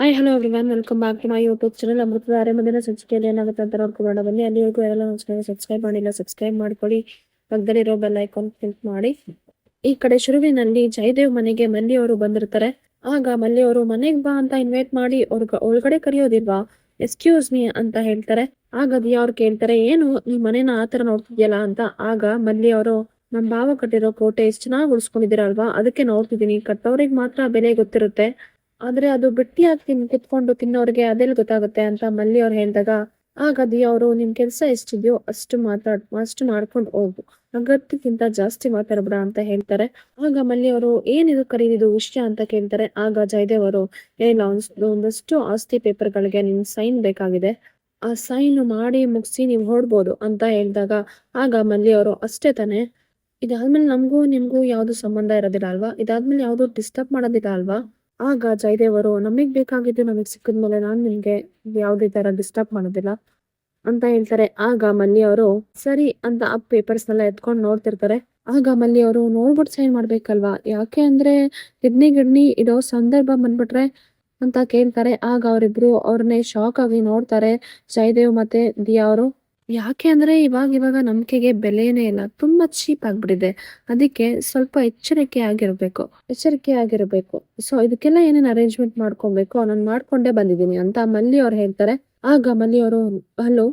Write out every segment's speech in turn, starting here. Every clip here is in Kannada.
Hi hello everyone welcome back to my YouTube channel ಅಮೃತದ ಅರೆಮದಿನ ಸಂಚಿಕೆಯಲ್ಲಿ ಏನಾಗುತ್ತೆ ಅಂತ ನೋಡ್ಕೊಂಡು ಬನ್ನಿ ಅಲ್ಲಿವರೆಗೂ ಯಾರೆಲ್ಲ ಚಾನಲ್ ಸಬ್ಸ್ಕ್ರೈಬ್ ಮಾಡಿಲ್ಲ ಸಬ್ಸ್ಕ್ರೈಬ್ ಮಾಡ್ಕೊಳ್ಳಿ ಪಕ್ಕದಲ್ಲಿರೋ ಬೆಲ್ ಐಕಾನ್ ಕ್ಲಿಕ್ ಮಾಡಿ ಈ ಕಡೆ ಶುರುವಿನಲ್ಲಿ ಜಯದೇವ್ ಮನೆಗೆ ಮಲ್ಲಿಯವರು ಬಂದಿರ್ತಾರೆ ಆಗ ಮಲ್ಲಿಯವರು ಮನೆಗೆ ಬಾ ಅಂತ ಇನ್ವೈಟ್ ಮಾಡಿ ಅವ್ರ ಒಳಗಡೆ ಕರೆಯೋದಿಲ್ವಾ ಎಕ್ಸ್ಕ್ಯೂಸ್ ಮೀ ಅಂತ ಹೇಳ್ತಾರೆ ಆಗ ದಿಯಾ ಅವ್ರು ಕೇಳ್ತಾರೆ ಏನು ನೀ ಮನೇನ ಆತರ ನೋಡ್ತಿದ್ಯಲ್ಲ ಅಂತ ಆಗ ಮಲ್ಲಿ ಅವರು ನಮ್ ಭಾವ ಕಟ್ಟಿರೋ ಕೋಟೆ ಎಷ್ಟು ಚೆನ್ನಾಗಿ ಉಳಿಸ್ಕೊಂಡಿದ್ದೀರಲ್ವಾ ಅದಕ್ಕೆ ನೋಡ್ತಿದ್ದೀನಿ ಕಟ್ಟೋರಿಗೆ ಮಾತ್ರ ಬೆಲೆ ಗೊತ್ತಿರುತ್ತೆ ಆದ್ರೆ ಅದು ಬಿಟ್ಟಿಯಾಗಿ ತಿನ್ ಕುತ್ಕೊಂಡು ತಿನ್ನೋರ್ಗೆ ಅದೆಲ್ಲ ಗೊತ್ತಾಗುತ್ತೆ ಅಂತ ಮಲ್ಲಿ ಅವ್ರು ಹೇಳಿದಾಗ, ಆಗ ದಿಯಾ ಅವರು ನಿನ್ ಕೆಲ್ಸ ಎಷ್ಟಿದೆಯೋ ಅಷ್ಟು ಮಾತಾಡ್, ಅಷ್ಟು ಮಾಡ್ಕೊಂಡು ಹೋಗು. ಅಗತ್ಯಕ್ಕಿಂತ ಜಾಸ್ತಿ ಮಾತಾಡ್ಬೇಡ ಅಂತ ಹೇಳ್ತಾರೆ. ಆಗ ಮಲ್ಲಿ ಅವರು, ಏನಿದು ಕರೀದಿದು ವಿಷಯ ಅಂತ ಕೇಳ್ತಾರೆ. ಆಗ ಜಯದೇವ್ ಅವರು ಏನಿಲ್ಲ ಒಂದ್- ಒಂದಷ್ಟು ಆಸ್ತಿ ಪೇಪರ್ಗಳಿಗೆ ನಿನ್ ಸೈನ್ ಬೇಕಾಗಿದೆ. ಆ ಸೈನ್ ಮಾಡಿ ಮುಗಿಸಿ ನೀವು ಹೊಡ್ಬೋದು ಅಂತ ಹೇಳಿದಾಗ, ಆಗ ಮಲ್ಲಿ ಅವರು, ಅಷ್ಟೇ ತಾನೆ. ಇದಾದ್ಮೇಲೆ ನಮಗೂ ನಿಮ್ಗೂ ಯಾವ್ದು ಸಂಬಂಧ ಇರೋದಿಲ್ಲ ಅಲ್ವಾ? ಇದಾದ್ಮೇಲೆ ಯಾವ್ದು ಡಿಸ್ಟರ್ಬ್ ಮಾಡೋದಿಲ್ಲ ಅಲ್ವಾ? ಆಗ ಜಯದೇವರು, ನಮಗ್ ಬೇಕಾಗಿದ್ದು ನಮಗ್ ಸಿಕ್ಕಿದ್ಮೇಲೆ ನಾನು ನಿಮ್ಗೆ ಯಾವುದೇ ತರ ಡಿಸ್ಟರ್ಬ್ ಮಾಡೋದಿಲ್ಲ ಅಂತ ಹೇಳ್ತಾರೆ. ಆಗ ಮಲ್ಲಿಯವರು ಸರಿ ಅಂತ ಆ ಪೇಪರ್ಸ್ ನೆಲ್ಲ ಎತ್ಕೊಂಡು ನೋಡ್ತಿರ್ತಾರೆ. ಆಗ ಮಲ್ಲಿ ಅವರು ನೋಡ್ಬಿಟ್ಟು ಸೈನ್ ಮಾಡ್ಬೇಕಲ್ವಾ? ಯಾಕೆ ಅಂದ್ರೆ ಕಿಡ್ನಿ ಗಿಡ್ನಿ ಇಡೋ ಸಂದರ್ಭ ಬಂದ್ಬಿಟ್ರೆ ಅಂತ ಕೇಳ್ತಾರೆ. ಆಗ ಅವರಿಬ್ರು ಅವ್ರನ್ನೇ ಶಾಕ್ ಆಗಿ ನೋಡ್ತಾರೆ. ಜಯದೇವ್ ಮತ್ತೆ ದಿಯಾ ಅವರು ಯಾಕೆ ಅಂದರೆ ಇವಾಗ ಇವಾಗ ನಂಬಿಕೆಗೆ ಬೆಲೆನೇ ಇಲ್ಲ. ತುಂಬಾ ಚೀಪ್ ಆಗಿಬಿಟ್ಟಿದೆ. ಅದಕ್ಕೆ ಸ್ವಲ್ಪ ಎಚ್ಚರಿಕೆ ಆಗಿರ್ಬೇಕು. ಎಚ್ಚರಿಕೆ ಆಗಿರಬೇಕು. ಸೊ ಇದಕ್ಕೆಲ್ಲ ಏನೇನು ಅರೇಂಜ್ಮೆಂಟ್ ಮಾಡ್ಕೊಬೇಕು ನಾನು ಮಾಡ್ಕೊಂಡೇ ಬಂದಿದ್ದೀನಿ ಅಂತ ಮಲ್ಲಿ ಅವ್ರು ಹೇಳ್ತಾರೆ. ಆಗ ಮಲ್ಲಿ ಅವರು, ಹಲೋ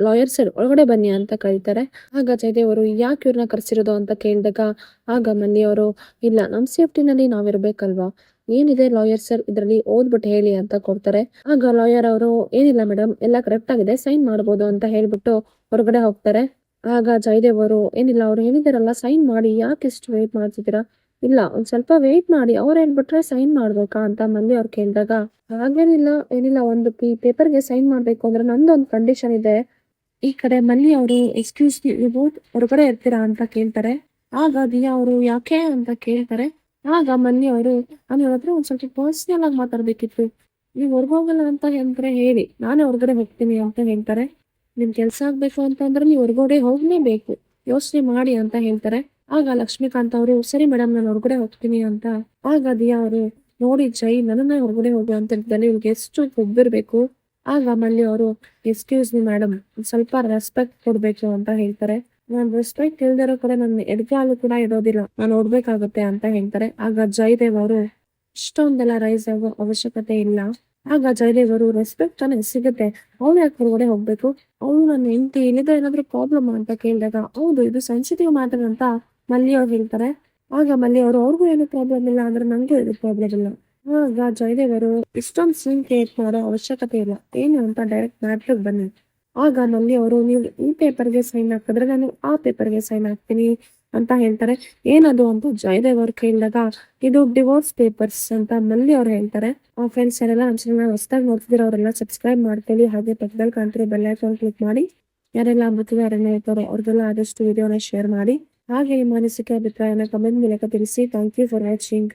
ಲಾಯರ್ ಸರ್, ಒಳಗಡೆ ಬನ್ನಿ ಅಂತ ಕರೀತಾರೆ. ಆಗ ಜಯದೇವ್ ಅವರು, ಯಾಕೆ ಇವ್ರನ್ನ ಕರ್ಸಿರೋದು? ಅಂತ ಕೇಳಿದಾಗ, ಆಗ ಮಲ್ಲಿ ಅವರು, ಇಲ್ಲ, ನಮ್ ಸೇಫ್ಟಿನಲ್ಲಿ ನಾವಿರ್ಬೇಕಲ್ವಾ? ಏನಿದೆ ಲಾಯರ್ ಸರ್ ಇದರಲ್ಲಿ ಓದ್ಬಿಟ್ಟು ಹೇಳಿ ಅಂತ ಕೊಡ್ತಾರೆ. ಆಗ ಲಾಯರ್ ಅವರು, ಏನಿಲ್ಲ ಮೇಡಮ್ ಎಲ್ಲ ಕರೆಕ್ಟ್ ಆಗಿದೆ ಸೈನ್ ಮಾಡ್ಬೋದು ಅಂತ ಹೇಳ್ಬಿಟ್ಟು ಹೊರಗಡೆ ಹೋಗ್ತಾರೆ. ಆಗ ಜಯದೇವ್ ಅವರು, ಏನಿಲ್ಲ, ಅವ್ರು ಹೇಳಿದಾರಲ್ಲ ಸೈನ್ ಮಾಡಿ, ಯಾಕೆ ಇಷ್ಟು ವೇಟ್ ಮಾಡ್ತಿದ್ದೀರಾ? ಇಲ್ಲ, ಒಂದ್ ಸ್ವಲ್ಪ ವೇಟ್ ಮಾಡಿ, ಅವ್ರು ಹೇಳ್ಬಿಟ್ರೆ ಸೈನ್ ಮಾಡ್ಬೇಕಾ ಅಂತ ಮಂದಿ ಅವ್ರು ಕೇಳಿದಾಗ, ಹಾಗೇನಿಲ್ಲ, ಏನಿಲ್ಲ, ಒಂದು ಪಿ ಪೇಪರ್ಗೆ ಸೈನ್ ಮಾಡ್ಬೇಕು ಅಂದ್ರೆ ನಂದೊಂದು ಕಂಡೀಷನ್ ಇದೆ. ಈ ಕಡೆ ಮಲ್ಲಿ ಅವರು ಎಕ್ಸ್ಕ್ಯೂಸ್ ಹೊರಗಡೆ ಇರ್ತೀರಾ? ಅಂತ ಕೇಳ್ತಾರೆ. ಆಗ ದಿಯಾ ಅವರು, ಯಾಕೆ? ಅಂತ ಕೇಳ್ತಾರೆ. ಆಗ ಮಲ್ಲಿ ಅವರು, ನಾನು ಇವ್ರ ಹತ್ರ ಒಂದ್ ಸ್ವಲ್ಪ ಪರ್ಸನಲ್ ಆಗಿ ಮಾತಾಡ್ಬೇಕಿತ್ತು. ನೀವು ಹೊರಗೆ ಹೋಗಲ್ಲ ಅಂತ ಹೇಳಿದ್ರೆ ಹೇಳಿ. ನಾನೇ ಹೊರಗಡೆ ಹೋಗ್ತೀನಿ ಅಂತ ಹೇಳ್ತಾರೆ. ನಿಮ್ ಕೆಲ್ಸ ಆಗ್ಬೇಕು ಅಂತಂದ್ರೆ ನೀವು ಹೊರಗಡೆ ಹೋಗ್ಲೇಬೇಕು. ಯೋಚನೆ ಮಾಡಿ ಅಂತ ಹೇಳ್ತಾರೆ. ಆಗ ಲಕ್ಷ್ಮೀಕಾಂತ್ ಅವರು, ಸರಿ ಮೇಡಮ್, ನಾನು ಹೊರಗಡೆ ಹೋಗ್ತೀನಿ ಅಂತ. ಆಗ ದಿಯಾ ಅವರು, ನೋಡಿ ಜೈ, ನನ್ನನ್ನ ಹೊರಗಡೆ ಹೋಗು ಅಂತ ಹೇಳ್ತಾನೆ ಇವ್ರಿಗೆ ಎಷ್ಟು ಒಬ್ಬಿರ್ಬೇಕು ಆಗ ಮಲ್ಲಿ ಅವರು ಎಕ್ಸ್ಕ್ಯೂಸ್ ಮಿ ಮೇಡಮ್ ಸ್ವಲ್ಪ ರೆಸ್ಪೆಕ್ಟ್ ಕೊಡ್ಬೇಕು ಅಂತ ಹೇಳ್ತಾರೆ. ನಾನು ರೆಸ್ಪೆಕ್ಟ್ ಇಲ್ದಿರೋ ಕಡೆ ನನ್ನ ಎಡಗಾಲು ಕೂಡ ಇರೋದಿಲ್ಲ. ನಾನು ಓಡ್ಬೇಕಾಗುತ್ತೆ ಅಂತ ಹೇಳ್ತಾರೆ. ಆಗ ಜಯದೇವ್ ಅವರು ಇಷ್ಟೊಂದೆಲ್ಲ ರೈಸ್ ಆಗೋ ಅವಶ್ಯಕತೆ ಇಲ್ಲ. ಆಗ ಜಯದೇವ್ ಅವರು ರೆಸ್ಪೆಕ್ಟ್ ತಾನೇ ಸಿಗುತ್ತೆ. ಅವ್ರು ಯಾಕೆ ಹೊರಗಡೆ ಹೋಗ್ಬೇಕು? ಅವಳು ನನ್ನ ಹೆಂಡತಿ ಇಲ್ಲಿದ ಏನಾದ್ರೂ ಪ್ರಾಬ್ಲಮ್ ಅಂತ ಕೇಳಿದಾಗ, ಹೌದು, ಇದು ಸೆನ್ಸಿಟಿವ್ ಮ್ಯಾಟರ್ ಅಂತ ಮಲ್ಲಿ ಹೇಳ್ತಾರೆ. ಆಗ ಮಲ್ಲಿ ಅವರು, ಅವ್ರಿಗೂ ಏನು ಪ್ರಾಬ್ಲಮ್ ಇಲ್ಲ ಅಂದ್ರೆ ನಂಗೂ ಇದು ಪ್ರಾಬ್ಲಮ್ ಇಲ್ಲ. ಆಗ ಜಯದೇವ್ ಅವರು ಇಷ್ಟೊಂದು ಸೀನ್ ಕ್ರಿಯೇಟ್ ಮಾಡೋ ಅವಶ್ಯಕತೆ ಇಲ್ಲ. ಏನು ಅಂತ ಡೈರೆಕ್ಟ್ ಮ್ಯಾಟ್ರಿಗೆ ಬನ್ನಿ. ಆಗ ನಲ್ಲಿ ಅವರು, ನೀವು ಈ ಪೇಪರ್ಗೆ ಸೈನ್ ಹಾಕಿದ್ರೆ ನಾನು ಆ ಪೇಪರ್ಗೆ ಸೈನ್ ಹಾಕ್ತೀನಿ ಅಂತ ಹೇಳ್ತಾರೆ. ಏನದು ಅಂತ ಜಯದೇವ್ ಅವ್ರು ಕೇಳಿದಾಗ ಇದು ಡಿವೋರ್ಸ್ ಪೇಪರ್ಸ್ ಅಂತ ನಲ್ಲಿ ಅವ್ರು ಹೇಳ್ತಾರೆ. ಆ ಫ್ರೆಂಡ್ಸ್ ಯಾರೆಲ್ಲ ನಮ್ಮ ಚಾನಲ್ ಹೊಸದಾಗಿ ನೋಡ್ತಿದ್ರೆ ಅವರೆಲ್ಲ ಸಬ್ಸ್ಕ್ರೈಬ್ ಮಾಡ್ತೀವಿ ಹಾಗೆ ಪಕ್ಕದಲ್ಲಿ ಕಾಣ್ತೀವಿ ಬೆಲ್ ಐಕಾನ್ ಕ್ಲಿಕ್ ಮಾಡಿ. ಯಾರೆಲ್ಲ ಅಮೃತದ ಯಾರೆಲ್ಲ ಹೇಳ್ತಾರೋ ಅವ್ರಿಗೆಲ್ಲ ಆದಷ್ಟು ವಿಡಿಯೋನ ಶೇರ್ ಮಾಡಿ. ಹಾಗೆ ನಿಮ್ಮ ಅನಿಸಿಕೆ, ಅಭಿಪ್ರಾಯನ ಕಮೆಂಟ್ ಮೂಲಕ ತಿಳಿಸಿ. Thank you for watching